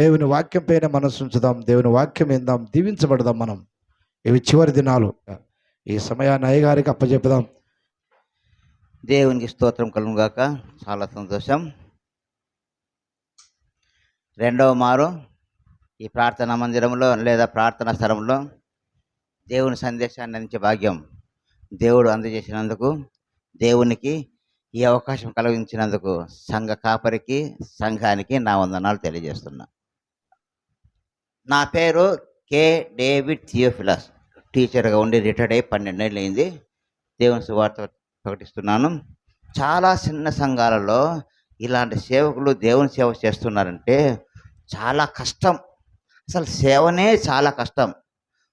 దేవుని వాక్యం పైన మనసు ఉంచుదాం దేవుని వాక్యం విందాం దీవించబడదాం మనం. ఇవి చివరి దినాలు. ఈ సమయాన్ని అయ్యగారికి అప్పచెప్పుదాం. దేవునికి స్తోత్రం కలుగుగాక చాలా సంతోషం. రెండవ మారు ఈ ప్రార్థనా మందిరంలో లేదా ప్రార్థనా స్థలంలో దేవుని సందేశాన్ని అందించే భాగ్యం దేవుడు అందజేసినందుకు దేవునికి ఈ అవకాశం కలిగించినందుకు సంఘ కాపరికి సంఘానికి నా వందనాలు తెలియజేస్తున్నా. నా పేరు కే. డేవిడ్ థియోఫిలాస్. టీచర్గా ఉండి రిటైర్డ్ అయ్యి పన్నెండేళ్ళు అయింది దేవుని సువార్త ప్రకటిస్తున్నాను. చాలా చిన్న సంఘాలలో ఇలాంటి సేవకులు దేవుని సేవ చేస్తున్నారంటే చాలా కష్టం. అసలు సేవనే చాలా కష్టం.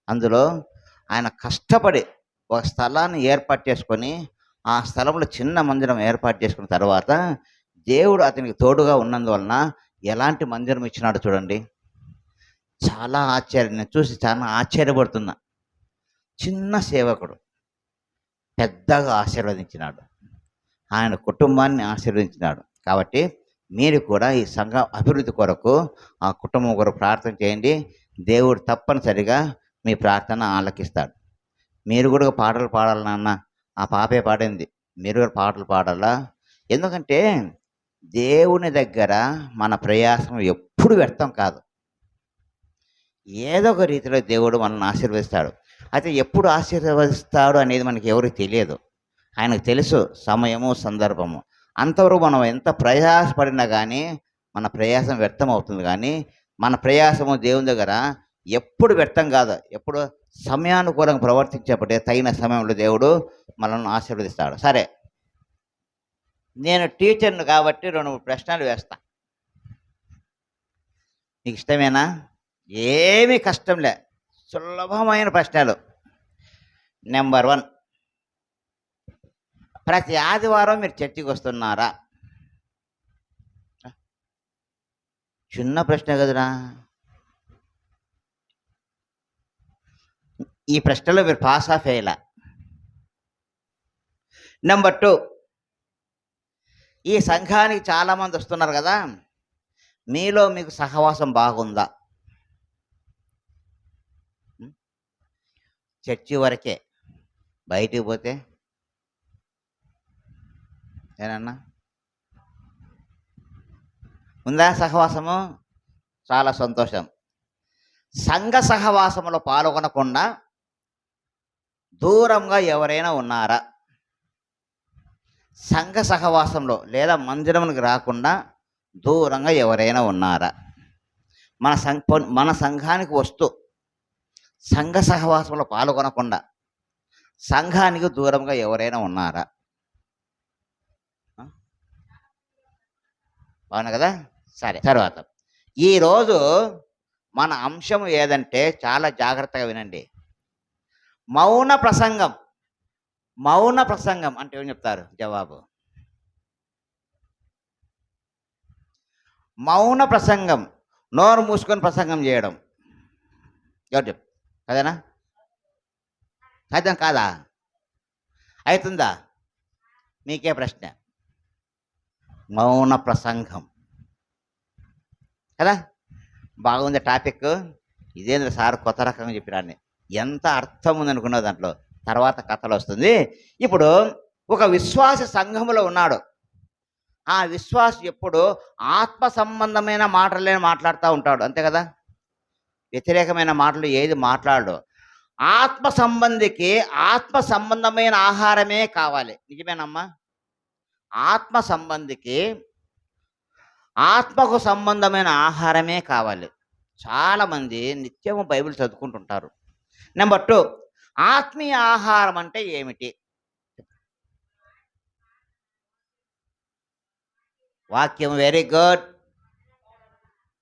అందులో ఆయన కష్టపడి ఒక స్థలాన్ని ఏర్పాటు చేసుకొని ఆ స్థలంలో చిన్న మందిరం ఏర్పాటు చేసుకున్న తర్వాత దేవుడు అతనికి తోడుగా ఉన్నందువలన ఎలాంటి మందిరం ఇచ్చినాడు చూడండి. చాలా ఆశ్చర్యం నేను చూసి చాలా ఆశ్చర్యపడుతున్నా. చిన్న సేవకుడు పెద్దగా ఆశీర్వదించినాడు. ఆయన కుటుంబాన్ని ఆశీర్వదించినాడు. కాబట్టి మీరు కూడా ఈ సంఘ అభివృద్ధి కొరకు ఆ కుటుంబం కొరకు ప్రార్థన చేయండి. దేవుడు తప్పనిసరిగా మీ ప్రార్థన ఆలకిస్తాడు. మీరు కూడా పాటలు పాడాలి నాన్న. ఆ పాపే పాడింది. మీరు కూడా పాటలు పాడాలా? ఎందుకంటే దేవుని దగ్గర మన ప్రయాసం ఎప్పుడు వ్యర్థం కాదు. ఏదో ఒక రీతిలో దేవుడు మనల్ని ఆశీర్వదిస్తాడు. అయితే ఎప్పుడు ఆశీర్వదిస్తాడు అనేది మనకి ఎవరికి తెలియదు. ఆయనకు తెలుసు సమయము సందర్భము. అంతవరకు మనం ఎంత ప్రయాసపడినా కానీ మన ప్రయాసం వ్యర్థం అవుతుంది కానీ మన ప్రయాసము దేవుని దగ్గర ఎప్పుడు వ్యర్థం కాదు. ఎప్పుడు సమయానుకూలంగా ప్రవర్తించేపటే తగిన సమయంలో దేవుడు మనల్ని ఆశీర్వదిస్తాడు. సరే. నేను టీచర్ను కాబట్టి రెండు మూడు ప్రశ్నలు వేస్తా. నీకు ఇష్టమేనా? ఏమీ కష్టం లే. సులభమైన ప్రశ్నలు. నెంబర్ వన్ ప్రతి ఆదివారం మీరు చర్చికి వస్తున్నారా? చిన్న ప్రశ్న కదరా. ఈ ప్రశ్నలో మీరు పాస్ ఆఫ్ అయ్యేలా నెంబర్ టూ ఈ సంఘానికి చాలామంది వస్తున్నారు కదా. మీలో మీకు సహవాసం బాగుందా? చర్చి వరకే. బయటికి పోతే? ఏనన్నా? ఉందా సహవాసము? చాలా సంతోషం. సంఘ సహవాసములో పాల్గొనకుండా దూరంగా ఎవరైనా ఉన్నారా? సంఘ సహవాసంలో లేదా మందిరమునికి రాకుండా దూరంగా ఎవరైనా ఉన్నారా? మన సంఘ మన సంఘానికి వస్తూ సంఘ సహవాసంలో పాల్గొనకుండా సంఘానికి దూరంగా ఎవరైనా ఉన్నారా? అవును కదా? సరే తర్వాత. ఈరోజు మన అంశం ఏదంటే చాలా జాగ్రత్తగా వినండి. మౌన ప్రసంగం. మౌన ప్రసంగం అంటే ఏం చెప్తారు జవాబు? మౌన ప్రసంగం. నోరు మూసుకొని ప్రసంగం చేయడం. ఎవరు చెప్తారు అదేనా సాధ్యం కాదా? అవుతుందా మీకే ప్రశ్న. మౌన ప్రసంగం కదా? బాగుంది టాపిక్. ఇదేంద్ర సార్ కొత్త రకంగా చెప్పినాన్ని. ఎంత అర్థం ఉంది దాంట్లో? తర్వాత కథలు వస్తుంది. ఇప్పుడు ఒక విశ్వాస సంఘములో ఉన్నాడు. ఆ విశ్వాసం ఎప్పుడు ఆత్మ సంబంధమైన మాటలే మాట్లాడుతూ ఉంటాడు. అంతే కదా? వ్యతిరేకమైన మాటలు ఏది మాట్లాడు ఆత్మ సంబంధికి ఆత్మ సంబంధమైన ఆహారమే కావాలి. నిజమేనమ్మా? ఆత్మ సంబంధికి ఆత్మకు సంబంధమైన ఆహారమే కావాలి. చాలామంది నిత్యము బైబిల్ చదువుకుంటుంటారు. నెంబర్ టూ ఆత్మీయ ఆహారం అంటే ఏమిటి? వాక్యం వెరీ గుడ్.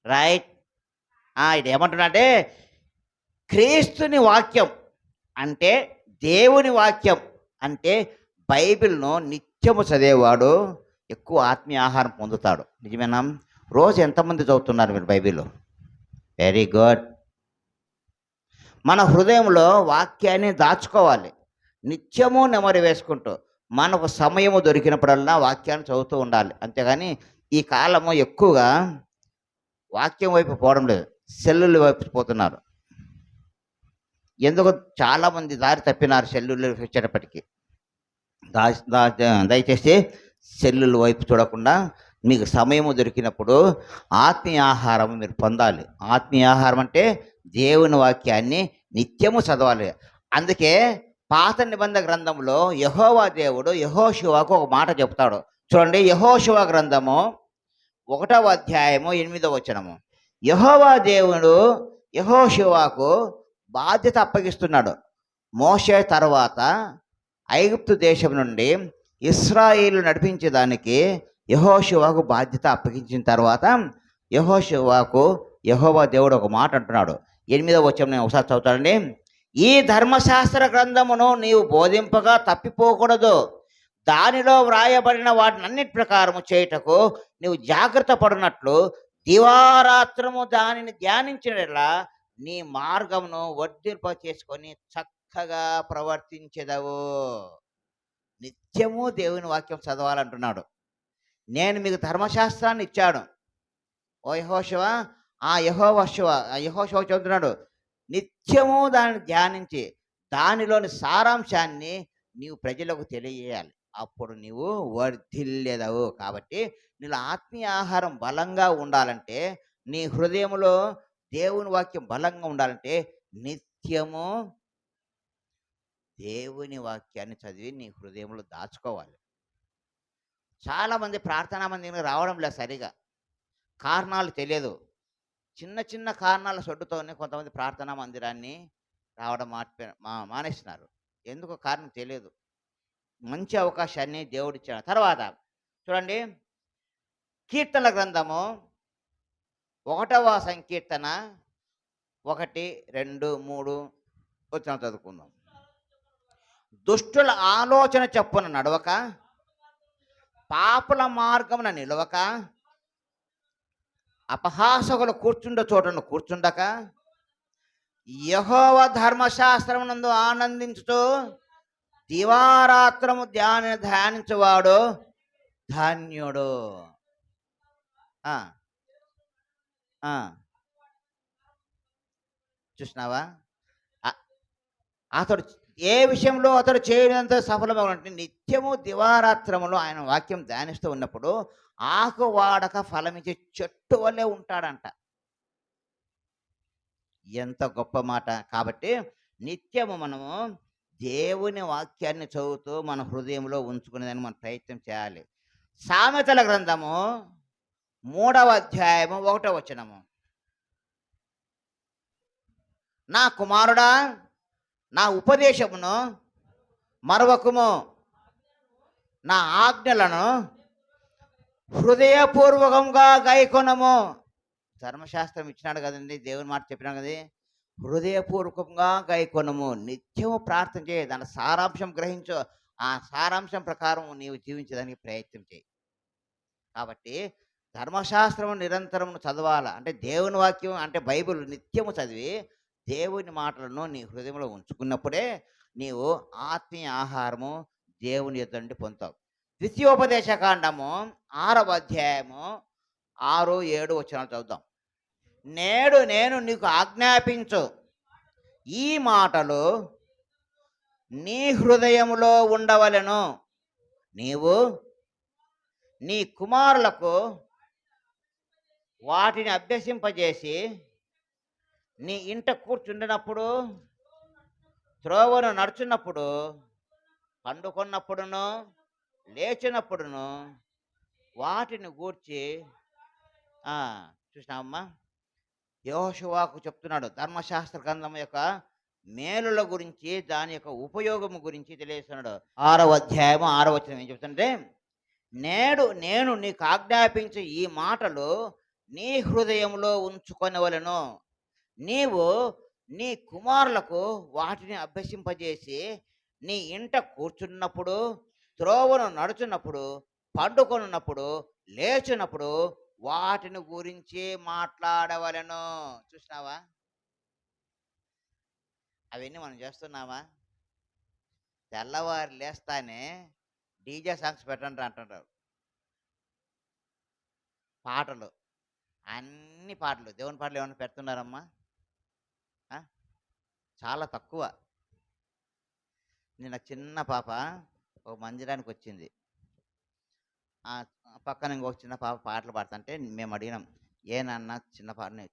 రైట్. ఇది ఏమంటున్నాడే క్రీస్తుని వాక్యం అంటే దేవుని వాక్యం అంటే బైబిల్ను నిత్యము చదివేవాడు ఎక్కువ ఆత్మీయ ఆహారం పొందుతాడు. నిజమేనా? రోజు ఎంతమంది చదువుతున్నారు మీరు బైబిల్? Very good. మన హృదయంలో వాక్యాన్ని దాచుకోవాలి. నిత్యము నెమరు వేసుకుంటూ మనకు సమయము దొరికినప్పుడల్లా వాక్యాన్ని చదువుతూ ఉండాలి. అంతేగాని ఈ కాలము ఎక్కువగా వాక్యం వైపు పోవడం లేదు. సెల్లులు వైపు పోతున్నారు. ఎందుకు చాలామంది దారి తప్పినారు సెల్లులు వచ్చేటప్పటికి. దా దా- దయచేసి సెల్లుల వైపు చూడకుండా మీకు సమయము దొరికినప్పుడు ఆత్మీయ ఆహారం మీరు పొందాలి. ఆత్మీయ ఆహారం అంటే దేవుని వాక్యాన్ని నిత్యము చదవాలి. అందుకే పాత నిబంధన గ్రంథంలో యహోవా దేవుడు యహోశివాకు ఒక మాట చెప్తాడు. చూడండి యహోశివ గ్రంథము ఒకటవ అధ్యాయము ఎనిమిదవ వచనము. యహోవా దేవుడు యహోశివాకు బాధ్యత అప్పగిస్తున్నాడు. మోషే తర్వాత ఐగుప్తు దేశం నుండి ఇస్రాయిల్ నడిపించేదానికి యహోశివాకు బాధ్యత అప్పగించిన తర్వాత యహోశివాకు యహోవా దేవుడు ఒక మాట అంటున్నాడు. ఎనిమిదవ వచ్చాం నేను ఒకసారి చదువుతానండి. ఈ ధర్మశాస్త్ర గ్రంథమును నీవు బోధింపగా తప్పిపోకూడదు. దానిలో వ్రాయబడిన వాటినన్నిటి ప్రకారము చేయుటకు నీవు జాగ్రత్త పడినట్లు దివారాత్రము దానిని ధ్యానించినట్లా నీ మార్గమును వర్ధింప చేసుకొని చక్కగా ప్రవర్తించదవు. నిత్యము దేవుని వాక్యం చదవాలంటున్నాడు. నేను మీకు ధర్మశాస్త్రాన్ని ఇచ్చాడు ఓ యహోశివ ఆ యహోవశివ యహోశివ చెబుతున్నాడు నిత్యము దాన్ని ధ్యానించి దానిలోని సారాంశాన్ని నీవు ప్రజలకు తెలియజేయాలి. అప్పుడు నీవు వర్ధిల్లేదవు. కాబట్టి నీళ్ళ ఆత్మీయ ఆహారం బలంగా ఉండాలంటే నీ హృదయంలో దేవుని వాక్యం బలంగా ఉండాలంటే నిత్యము దేవుని వాక్యాన్ని చదివి నీ హృదయంలో దాచుకోవాలి. చాలామంది ప్రార్థనా మందిరం రావడం లేదు సరిగా. కారణాలు తెలియదు. చిన్న చిన్న కారణాల సొడ్డుతోనే కొంతమంది ప్రార్థనా మందిరాన్ని రావడం మా మానేస్తున్నారు ఎందుకు కారణం తెలియదు. మంచి అవకాశాన్ని దేవుడిచ్చాడు తర్వాత చూడండి కీర్తన గ్రంథము ఒకటవ సంకీర్తన ఒకటి రెండు మూడు వచ్చిన చదువుకుందాం. దుష్టుల ఆలోచన చెప్పున నడవక పాపుల మార్గమున నిలవక అపహాసకులు కూర్చుండ చోటను కూర్చుండక యహోవ ధర్మశాస్త్రమునందు ఆనందించుతూ దివారాత్రము ధ్యాన ధ్యానించేవాడు ధాన్యుడు. చూసినావా? అతడు ఏ విషయంలో అతడు చేయడంత సఫలమవునంటే నిత్యము దివారాత్రములో ఆయన వాక్యం ధ్యానిస్తూ ఉన్నప్పుడు ఆకు వాడక ఫలమిచ్చే చెట్టు వల్లే ఉంటాడంట. ఎంత గొప్ప మాట. కాబట్టి నిత్యము మనము దేవుని వాక్యాన్ని చదువుతూ మన హృదయంలో ఉంచుకునేదని మనం ప్రయత్నం చేయాలి. సామెతల గ్రంథము మూడవ అధ్యాయము ఒకటో వచనము. నా కుమారుడా నా ఉపదేశమును మరొకము నా ఆజ్ఞలను హృదయపూర్వకంగా గైకొనము. ధర్మశాస్త్రం ఇచ్చినాడు కదండి దేవుని మాట చెప్పినాడు కదా హృదయపూర్వకంగా గైకొనము నిత్యము ప్రార్థన చేయి. దాని సారాంశం గ్రహించు. ఆ సారాంశం ప్రకారం నీవు జీవించడానికి ప్రయత్నం చేయి. కాబట్టి ధర్మశాస్త్రం నిరంతరం చదవాల. అంటే దేవుని వాక్యం అంటే బైబిల్ నిత్యము చదివి దేవుని మాటలను నీ హృదయంలో ఉంచుకున్నప్పుడే నీవు ఆత్మీయ ఆహారము దేవుని యొక్క నుండి పొందుతావు. ద్వితీయోపదేశ కాండము ఆరవ అధ్యాయము ఆరు ఏడు వచనాలు చదువుదాం. నేడు నేను నీకు ఆజ్ఞాపించు. ఈ మాటలు నీ హృదయములో ఉండవలెను. నీవు నీ కుమారులకు వాటిని అభ్యసింపజేసి నీ ఇంట కూర్చుండినప్పుడు త్రోవను నడుచున్నప్పుడు పండుకున్నప్పుడును లేచినప్పుడును వాటిని గూర్చి ఆ, చూసినావమ్మా చెప్తున్నాడు. ధర్మశాస్త్ర గ్రంథం యొక్క మేలుల గురించి దాని యొక్క ఉపయోగము గురించి తెలియజేస్తున్నాడు. ఆరవ అధ్యాయము ఆరవ వచనం ఏం చెప్తుంటే నేడు నేను నీకు ఆజ్ఞాపించే ఈ మాటలు నీ హృదయంలో ఉంచుకొనవలను. నీవు నీ కుమారులకు వాటిని అభ్యసింపజేసి నీ ఇంట కూర్చున్నప్పుడు త్రోవను నడుచున్నప్పుడు పండుకొనున్నప్పుడు లేచినప్పుడు వాటిని గురించి మాట్లాడవలను. చూసినావా? అవన్నీ మనం చేస్తున్నావా తెల్లవారు లేస్తానే డీజే సాంగ్స్ పెట్టండి అంటున్నారు. పాటలు. అన్ని పాటలు. దేవుని పాటలు ఏమైనా పెడుతున్నారమ్మా? చాలా తక్కువ. నిన్న చిన్న పాప ఒక మందిరానికి వచ్చింది. పక్కన ఇంకో చిన్న పాప పాటలు పాడుతుంటే మేము అడిగినాం ఏనన్నా చిన్న పాటనే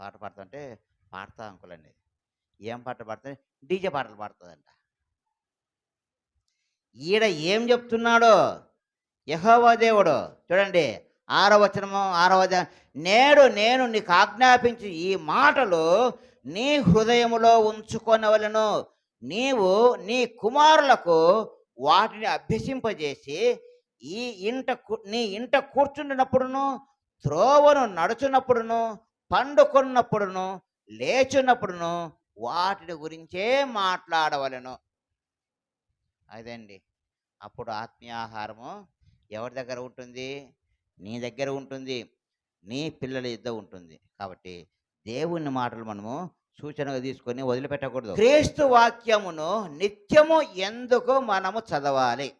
పాట పాడుతుంటే పాడతా అంకుల్ అండి ఏం పాట పాడుతుంది డీజే పాటలు పాడుతుందంట. ఈడ ఏం చెప్తున్నాడో? యహోవా దేవుడు. చూడండి ఆరో వచనము ఆరో వచనం నేడు నేను నీకు ఆజ్ఞాపించి ఈ మాటలు నీ హృదయములో ఉంచుకొనవలను. నీవు నీ కుమారులకు వాటిని అభ్యసింపజేసి ఈ ఇంట కు- నీ ఇంట కూర్చుండినప్పుడును త్రోవను నడుచున్నప్పుడును పండుకున్నప్పుడును లేచున్నప్పుడును వాటిని గురించే మాట్లాడవలను. అదండి. అప్పుడు ఆత్మీయాహారము ఎవరి దగ్గర ఉంటుంది? నీ దగ్గర ఉంటుంది. నీ పిల్లల యుద్ధ ఉంటుంది. కాబట్టి దేవుని మాటలు మనము సూచనగా తీసుకొని వదిలిపెట్టకూడదు. క్రీస్తు వాక్యమును నిత్యము ఎందుకు మనము చదవాలి?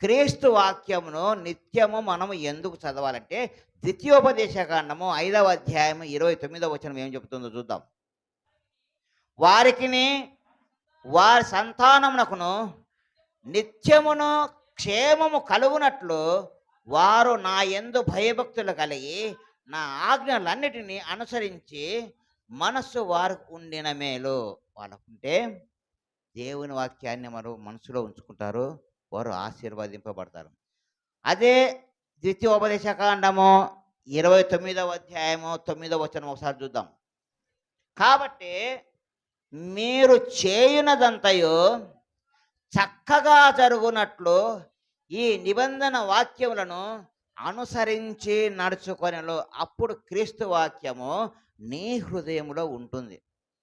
క్రీస్తు వాక్యమును నిత్యము మనము ఎందుకు చదవాలంటే ద్వితీయోపదేశ కాండము ఐదవ అధ్యాయం ఇరవై తొమ్మిదవ వచనం ఏం చెబుతుందో చూద్దాం. వారికిని వారి సంతానమునకును నిత్యమును క్షేమము కలుగునట్లు వారు నా ఎందు భయభక్తులు కలిగి నా ఆజ్ఞలన్నిటినీ అనుసరించి మనస్సు వారికి ఉండిన మేలు. వాళ్ళకుంటే దేవుని వాక్యాన్ని మరో మనసులో ఉంచుకుంటారు. వారు ఆశీర్వదింపబడతారు. అదే ద్వితీయోపదేశకాండము ఇరవై తొమ్మిదవ అధ్యాయము తొమ్మిదవ వచనం ఒకసారి చూద్దాం. కాబట్టి మీరు చేయునదంతయు చక్కగా జరుగునట్లు ఈ నిబంధన వాక్యములను అనుసరించి నడుచుకొనలో అప్పుడు క్రీస్తు వాక్యము నీ హృదయంలో ఉంటుంది.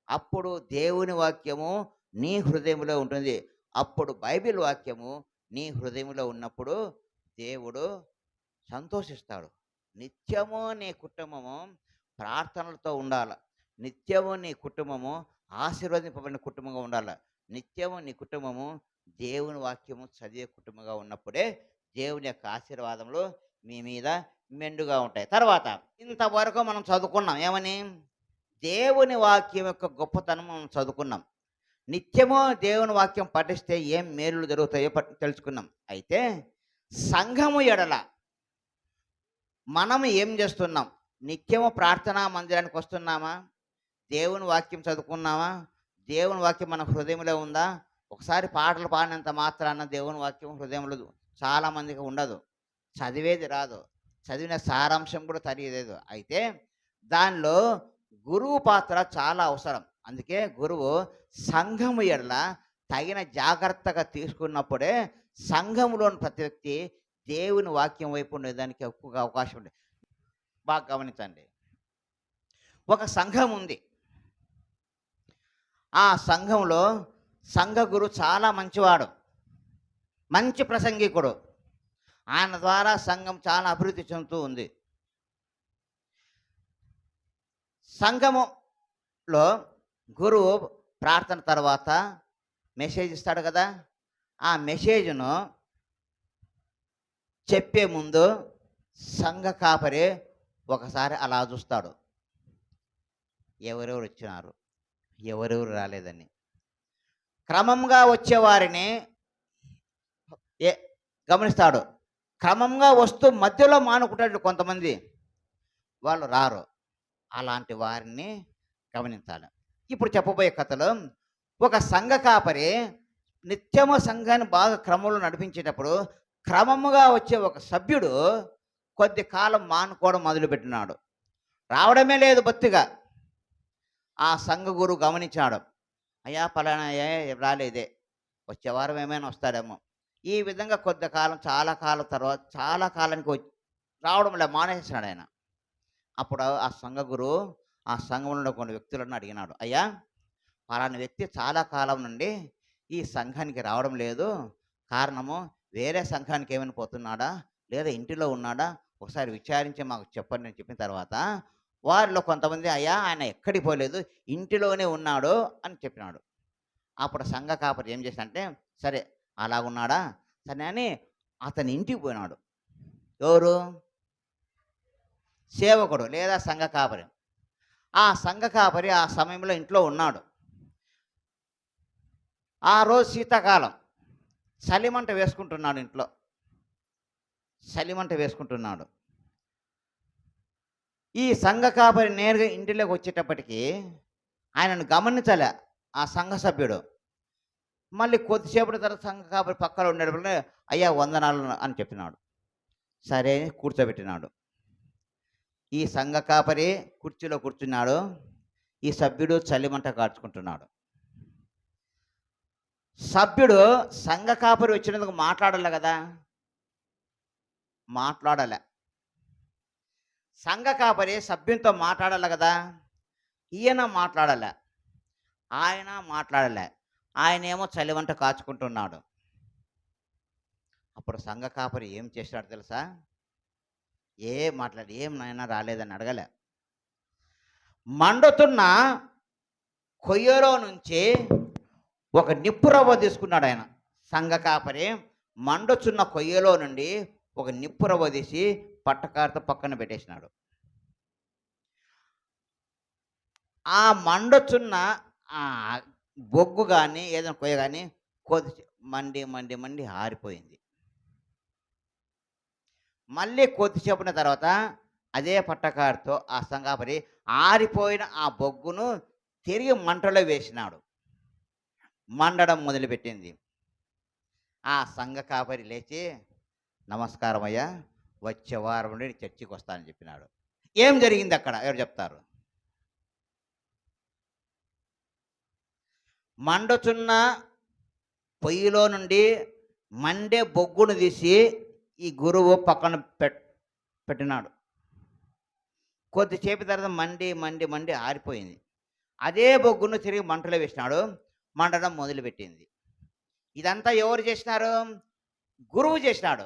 అప్పుడు దేవుని వాక్యము నీ హృదయంలో ఉంటుంది. అప్పుడు బైబిల్ వాక్యము నీ హృదయంలో ఉన్నప్పుడు దేవుడు సంతోషిస్తాడు. నిత్యము నీ కుటుంబము ప్రార్థనలతో ఉండాలి. నిత్యము నీ కుటుంబము ఆశీర్వదింపబడిన కుటుంబంగా ఉండాలి. నిత్యము నీ కుటుంబము దేవుని వాక్యము చదివే కుటుంబంగా ఉన్నప్పుడే దేవుని యొక్క ఆశీర్వాదములు మీ మీద మెండుగా ఉంటాయి. తర్వాత ఇంతవరకు మనం చదువుకున్నాం. ఏమని? దేవుని వాక్యం యొక్క గొప్పతనం మనం చదువుకున్నాం. నిత్యము దేవుని వాక్యం పఠిస్తే ఏం మేలులు జరుగుతాయో తెలుసుకున్నాం. అయితే సంఘము ఎడల మనం ఏం చేస్తున్నాం? నిత్యము ప్రార్థనా మందిరానికి వస్తున్నామా? దేవుని వాక్యం చదువుకున్నామా? దేవుని వాక్యం మన హృదయంలో ఉందా? ఒకసారి పాటలు పాడినంత మాత్రాన దేవుని వాక్యం హృదయంలో చాలామందికి ఉండదు. చదివేది రాదు. చదివిన సారాంశం కూడా తెలియలేదు. అయితే దానిలో గురువు పాత్ర చాలా అవసరం. అందుకే గురువు సంఘము ఎడల తగిన జాగ్రత్తగా తీసుకున్నప్పుడే సంఘములోని ప్రతి వ్యక్తి దేవుని వాక్యం వైపు ఉండేదానికి ఎక్కువగా అవకాశం ఉంది బాగా గమనించండి. ఒక సంఘం ఉంది. ఆ సంఘంలో సంఘ గురు చాలా మంచివాడు. మంచి ప్రసంగికుడు. ఆయన ద్వారా సంఘం చాలా అభివృద్ధి చెందుతూ ఉంది. సంఘములో గురువు ప్రార్థన తర్వాత మెసేజ్ ఇస్తాడు కదా ఆ మెసేజ్ను చెప్పే ముందు సంఘ కాపరి ఒకసారి అలా చూస్తాడు. ఎవరెవరు వచ్చినారు? ఎవరెవరు రాలేదని. క్రమంగా వచ్చేవారిని ఏ గమనిస్తాడు. క్రమంగా వస్తూ మధ్యలో మానుకుంటాడు కొంతమంది. వాళ్ళు రారు. అలాంటి వారిని గమనించాలి. ఇప్పుడు చెప్పబోయే కథలో ఒక సంఘ కాపరి నిత్యము సంఘాన్ని బాగా క్రమంలో నడిపించేటప్పుడు క్రమముగా వచ్చే ఒక సభ్యుడు కొద్ది కాలం మానుకోవడం మొదలుపెట్టినాడు. రావడమే లేదు బొత్తిగా. ఆ సంఘ గురువు గమనించాడు. అయ్యా పలానా రాలేదే. వచ్చే వారం ఏమైనా వస్తాడేమో. ఈ విధంగా కొద్ది కాలం చాలా కాలం తర్వాత చాలా కాలానికి వచ్చి రావడం లే మానేసినాడు ఆయన. అప్పుడు ఆ సంఘ గురువు ఆ సంఘంలో కొన్ని వ్యక్తులను అడిగినాడు అయ్యా పలాని వ్యక్తి చాలా కాలం నుండి ఈ సంఘానికి రావడం లేదు. కారణము వేరే సంఘానికి ఏమైనా పోతున్నాడా? లేదా ఇంటిలో ఉన్నాడా? ఒకసారి విచారించి మాకు చెప్పండి అని చెప్పిన తర్వాత వారిలో కొంతమంది అయ్యా ఆయన ఎక్కడికి పోలేదు ఇంటిలోనే ఉన్నాడు అని చెప్పినాడు. అప్పుడు సంఘ కాపరి ఏం చేశాడంటే సరే అలాగున్నాడా? సరే అని అతని ఇంటికి పోయినాడు. ఎవరు? సేవకుడు లేదా సంఘ కాపరి. ఆ సంఘ కాపరి ఆ సమయంలో ఇంట్లో ఉన్నాడు. ఆ రోజు శీతాకాలం. చలిమంట వేసుకుంటున్నాడు ఇంట్లో. చలిమంట వేసుకుంటున్నాడు. ఈ సంఘ కాపరి నేరుగా ఇంటిలోకి వచ్చేటప్పటికి ఆయనను గమనించలే ఆ సంఘ సభ్యుడు. మళ్ళీ కొద్దిసేపటి తర్వాత సంఘ కాపరి పక్కన ఉండేటప్పుడు అయ్యా వందనాలు అని చెప్పినాడు. సరే కూర్చోబెట్టినాడు. ఈ సంఘ కాపరి కుర్చీలో కూర్చున్నాడు. ఈ సభ్యుడు చలిమంట కాచుకుంటున్నాడు. సభ్యుడు సంఘ కాపరి వచ్చినందుకు మాట్లాడాలి కదా? మాట్లాడలే. సంఘ కాపరి సభ్యునితో మాట్లాడాలి కదా? ఈయన మాట్లాడలే. ఆయన మాట్లాడలే. ఆయన ఏమో చలివంట కాచుకుంటున్నాడు. అప్పుడు సంఘ కాపరి ఏం చేసినాడు తెలుసా? ఏ మాట్లాడి ఏం నాయన రాలేదని అడగలే. మండుతున్న కొయ్యలో నుంచి ఒక నిప్పు రవ్వ తీసుకున్నాడు ఆయన. సంఘ కాపరి మండుచున్న కొయ్యలో నుండి ఒక నిప్పు రవ్వ తీసి పట్టకారతో పక్కన పెట్టేసినాడు. ఆ మండుచున్న ఆ బొగ్గు కానీ ఏదైనా కొయ్య కానీ కొద్ది మండి మండి మండి ఆరిపోయింది. మళ్ళీ కొద్దిసేపున తర్వాత అదే పట్టకారుతో ఆ సంగాపరి ఆరిపోయిన ఆ బొగ్గును తిరిగి మంటలో వేసినాడు. మండడం మొదలుపెట్టింది. ఆ సంఘ కాపరి లేచి నమస్కారం అయ్యా వచ్చే వారం నుండి చర్చికి వస్తానని చెప్పినాడు. ఏం జరిగింది అక్కడ? ఎవరు చెప్తారు? మండుచున్న పొయ్యిలో నుండి మండే బొగ్గును తీసి ఈ గురువు పక్కన పెట్ పెట్టినాడు. కొద్దిసేపు తర్వాత మండి మండి మండి ఆరిపోయింది. అదే బొగ్గును తిరిగి మంటలో వేసినాడు. మండడం మొదలుపెట్టింది. ఇదంతా ఎవరు చేసినారు? గురువు చేసినాడు.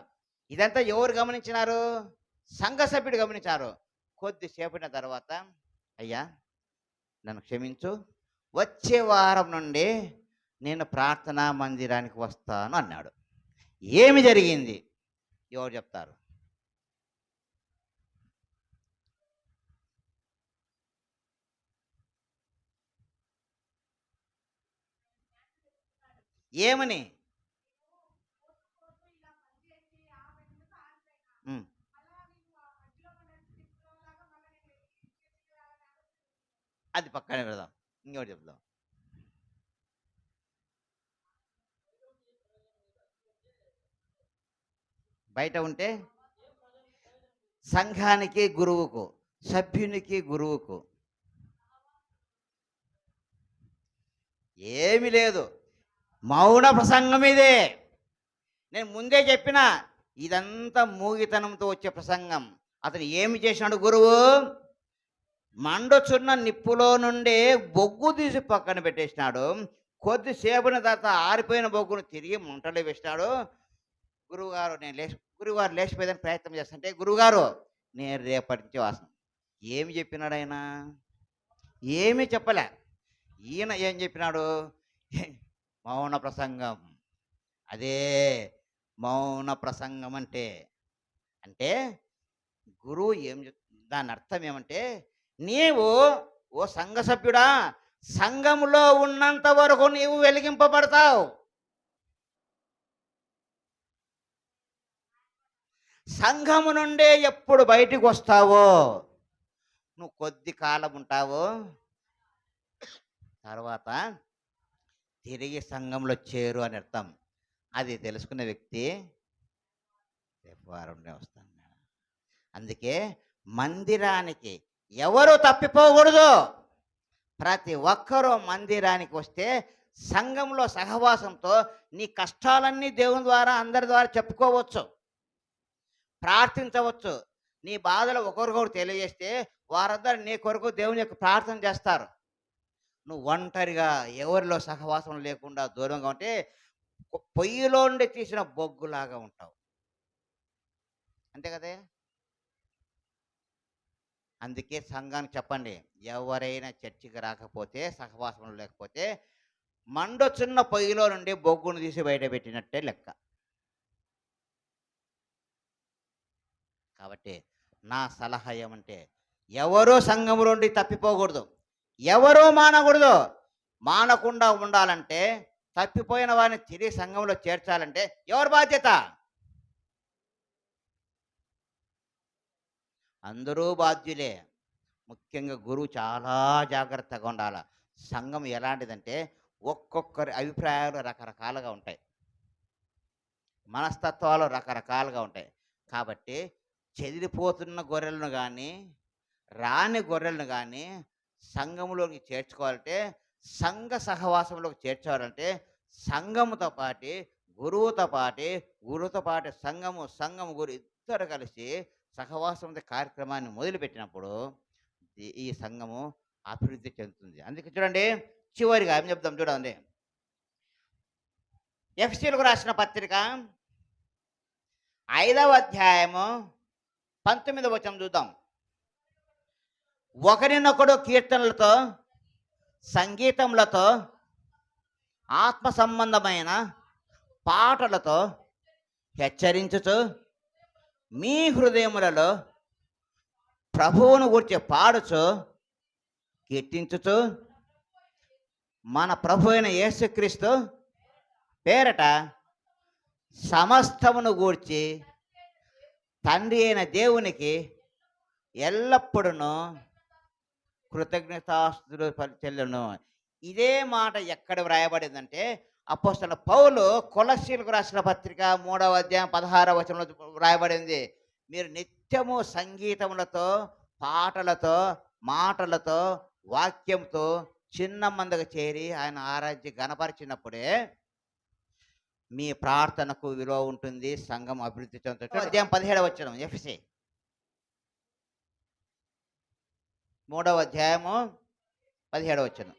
ఇదంతా ఎవరు గమనించినారు? సంఘ సభ్యుడు గమనించారు. కొద్దిసేపటిన తర్వాత అయ్యా నన్ను క్షమించు. వచ్చే వారం నుండి నేను ప్రార్థనా మందిరానికి వస్తాను అన్నాడు. ఏమి జరిగింది? ఎవరు చెప్తారు? ఏమని? ఉమ్. అది పక్కనే పెడదాం. ఇంకోటి చెప్దాం. బయట ఉంటే సంఘానికి గురువుకు సభ్యునికి గురువుకు. ఏమి లేదు. మౌన ప్రసంగం ఇదే. నేను ముందే చెప్పిన ఇదంతా మూగితనంతో వచ్చే ప్రసంగం. అతను ఏమి చేసినాడు గురువు? మండుచున్న నిప్పులో నుండి బొగ్గు తీసి పక్కన పెట్టేసినాడు. కొద్దిసేపున తర్వాత ఆరిపోయిన బొగ్గును తిరిగి మంటలు వేసినాడు. గురువుగారు నేను లేచి గురువుగారు లేచిపోయేదానికి ప్రయత్నం చేస్తుంటే గురువుగారు నేను రేపటి నుంచి వాసన. ఏమి చెప్పినాడు ఆయన ఏమీ చెప్పలే. ఈయన ఏం చెప్పినాడు? మౌన ప్రసంగం. అదే మౌన ప్రసంగం అంటే అంటే గురువు ఏం దాని అర్థం ఏమంటే నీవు ఓ సంఘ సభ్యుడా సంఘములో ఉన్నంత వరకు నీవు వెలిగింపబడతావు. సంఘము నుండే ఎప్పుడు బయటికి వస్తావో? నువ్వు కొద్ది కాలం ఉంటావో? తర్వాత తిరిగి సంఘంలో చేరు అని అర్థం. అది తెలుసుకున్న వ్యక్తి రేపు వారంలో వస్తాను అందుకే మందిరానికి ఎవరు తప్పిపోకూడదు. ప్రతి ఒక్కరూ మందిరానికి వస్తే సంఘంలో సహవాసంతో నీ కష్టాలన్నీ దేవుని ద్వారా అందరి ద్వారా చెప్పుకోవచ్చు. ప్రార్థించవచ్చు. నీ బాధలు ఒకరికొకరు తెలియజేస్తే వారందరూ నీ కొరకు దేవుని యొక్క ప్రార్థన చేస్తారు. నువ్వు ఒంటరిగా ఎవరిలో సహవాసం లేకుండా దూరంగా ఉంటే పొయ్యిలో నుండి తీసిన బొగ్గులాగా ఉంటావు. అంతే కదే? అందుకే సంఘానికి చెప్పండి ఎవరైనా చర్చికి రాకపోతే సహవాసంలో లేకపోతే మండొచ్చున్న పొయ్యిలో నుండి బొగ్గును తీసి బయట పెట్టినట్టే లెక్క. కాబట్టి నా సలహా ఏమంటే ఎవరూ సంఘములో నుండి తప్పిపోకూడదు. ఎవరూ మానకూడదు. మానకుండా ఉండాలంటే తప్పిపోయిన వారిని తిరిగి సంఘంలో చేర్చాలంటే ఎవరి బాధ్యత? అందరూ బాధ్యులే. ముఖ్యంగా గురువు చాలా జాగ్రత్తగా ఉండాలి. సంఘం ఎలాంటిదంటే ఒక్కొక్కరి అభిప్రాయాలు రకరకాలుగా ఉంటాయి. మనస్తత్వాలు రకరకాలుగా ఉంటాయి. కాబట్టి చెదిరిపోతున్న గొర్రెలను కానీ రాని గొర్రెలను కానీ సంఘములోకి చేర్చుకోవాలంటే సంఘ సహవాసంలోకి చేర్చాలంటే సంఘముతో పాటి గురువుతో పాటి గురువుతో పాటు సంఘము సంఘము గురు ఇద్దరు కలిసి సహవాసం కార్యక్రమాన్ని మొదలుపెట్టినప్పుడు ఈ- ఈ సంఘము అభివృద్ధి చెందుతుంది. అందుకే చూడండి చివరిగా ఏం చెప్తాం చూడండి. ఎఫ్సీలకు రాసిన పత్రిక ఐదవ అధ్యాయము పంతొమ్మిది వచనం చూద్దాం. ఒకరినొకడు కీర్తనలతో సంగీతములతో ఆత్మ సంబంధమైన పాటలతో హెచ్చరించుచు మీ హృదయములలో ప్రభువును గురించి పాడుచు కీర్తించుచు మన ప్రభు అయిన యేసుక్రీస్తు పేరట సమస్తమును గూర్చి తండ్రి అయిన దేవునికి ఎల్లప్పుడూ కృతజ్ఞతాస్తులు చెల్లును. ఇదే మాట ఎక్కడ వ్రాయబడిందంటే అపోస్తల పౌలు కొలసీలకు రాసిన పత్రిక మూడవ అధ్యాయం పదహారవ వచనంలో వ్రాయబడింది. మీరు నిత్యము సంగీతములతో పాటలతో మాటలతో వాక్యంతో చిన్న మందగా చేరి ఆయన ఆరాధ్య గణపరిచినప్పుడే మీ ప్రార్థనకు విలువ ఉంటుంది సంఘం అభివృద్ధి చెందుతుంది. అధ్యాయం పదిహేడవ వచ్చిన ఎఫ్సి. మూడవ అధ్యాయము పదిహేడవ వచ్చిన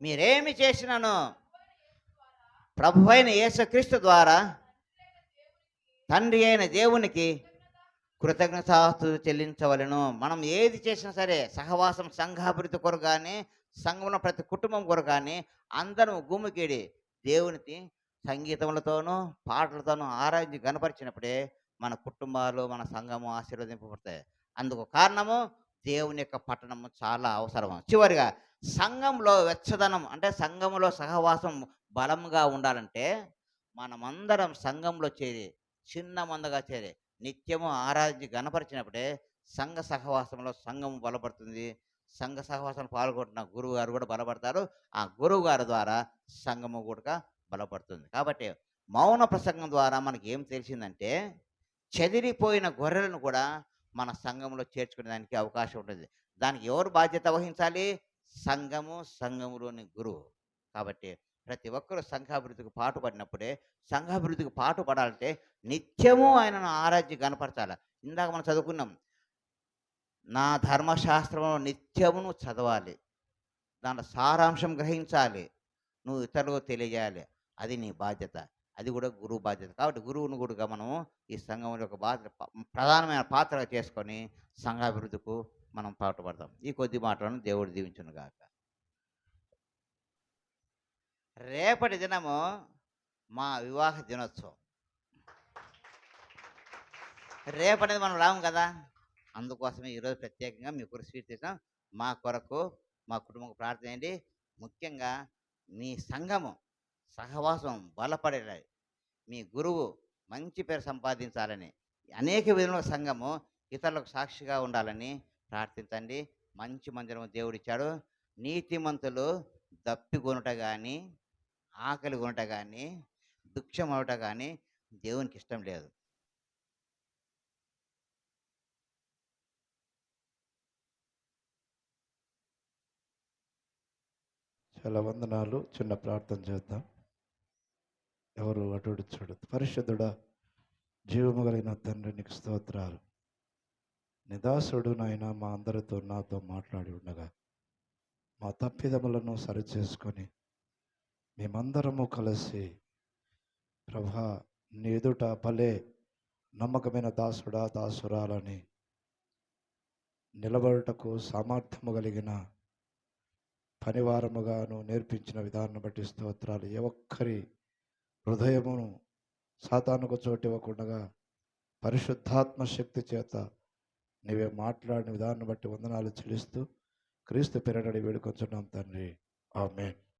మీరేమి చేసినాను? ప్రభు అయిన యేసుక్రీస్తు ద్వారా తండ్రి అయిన దేవునికి కృతజ్ఞతాస్తులు చెల్లించవలను. మనం ఏది చేసినా సరే సహవాసం సంఘాభివృద్ధి కొరకు కానీ సంఘంలో ప్రతి కుటుంబం కొరకు కానీ అందరం గుమ్మికిడి దేవునికి సంగీతములతోనూ పాటలతోనూ ఆరాధించి గనపరిచినప్పుడే మన కుటుంబాలు మన సంఘము ఆశీర్వదింపబడతాయి. అందుకు కారణము దేవుని యొక్క పట్టణము చాలా అవసరం చివరిగా సంఘంలో వెచ్చదనం అంటే సంఘంలో సహవాసం బలంగా ఉండాలంటే మనమందరం సంఘంలో చేరి చిన్న మందగా చేరి నిత్యము ఆరాధించి గణపరిచినప్పుడే సంఘ సహవాసంలో సంఘం బలపడుతుంది. సంఘ సహవాసం పాల్గొంటున్న గురువు గారు కూడా బలపడతారు. ఆ గురువు గారి ద్వారా సంఘము కూడా బలపడుతుంది. కాబట్టి మౌన ప్రసంగం ద్వారా మనకి ఏం తెలిసిందంటే చెదిరిపోయిన గొర్రెలను కూడా మన సంఘంలో చేర్చుకునేదానికి అవకాశం ఉంటుంది. దానికి ఎవరు బాధ్యత వహించాలి? సంఘము సంఘములోని గురువు. కాబట్టి ప్రతి ఒక్కరూ సంఘాభివృద్ధికి పాటుపడినప్పుడే సంఘాభివృద్ధికి పాటుపడాలంటే నిత్యము ఆయనను ఆరాధ్య కనపరచాలి ఇందాక మనం చదువుకున్నాం నా ధర్మశాస్త్రంలో నిత్యమును చదవాలి. దాని సారాంశం గ్రహించాలి. నువ్వు ఇతరులకు తెలియజేయాలి అది నీ బాధ్యత. అది కూడా గురువు బాధ్యత. కాబట్టి గురువును కూడా మనము ఈ సంఘంలో ఒక బాధ్యత ప్రధానమైన పాత్రగా చేసుకొని సంఘాభివృద్ధికు మనం పాటుపడతాం. ఈ కొద్ది మాటలను దేవుడు దీవించును గాక. రేపటి దినము మా వివాహ దినోత్సవం. రేపటిది మనం రాము కదా? అందుకోసమే ఈరోజు ప్రత్యేకంగా మీ కొరకు స్వీట్ చేసాం మా కొరకు మా కుటుంబం ప్రార్థన చేయండి. ముఖ్యంగా మీ సంఘము సహవాసం బలపడేలా మీ గురువు మంచి పేరు సంపాదించాలని అనేక విధముల సంఘము ఇతరులకు సాక్షిగా ఉండాలని ప్రార్థించండి. మంచి మందిరము దేవుడిచ్చాడు. నీతిమంతులు దప్పికొనుట కానీ ఆకలి కొనుట కానీ దుఃఖం అవట కానీ దేవునికి ఇష్టం లేదు. చాలా వందనాలు చిన్న ప్రార్థన చేద్దాం. ఎవరు అటు చూడు. పరిశుద్ధుడా జీవము కలిగిన తండ్రి నీకు స్తోత్రాలు. నిదాసుడు నాయన మా అందరితో నాతో మాట్లాడి ఉండగా మా తప్పిదములను సరిచేసుకొని మేమందరము కలిసి ప్రభా నీ ఎదుట భలే నమ్మకమైన దాసుడా దాసురాలని నిలబడుటకు సామర్థ్యము కలిగిన పనివారముగాను నేర్పించిన విధానం బట్టి స్తోత్రాలు. ఏ ఒక్కరి హృదయమును సాతానుకు చోటు ఇవ్వకుండా పరిశుద్ధాత్మ శక్తి చేత నీవే మాట్లాడిన విధానం బట్టి వందనాలు చెల్లిస్తూ క్రీస్తు పెరడడి వేడుకొంచున్నాం తండ్రి. ఆమెన్.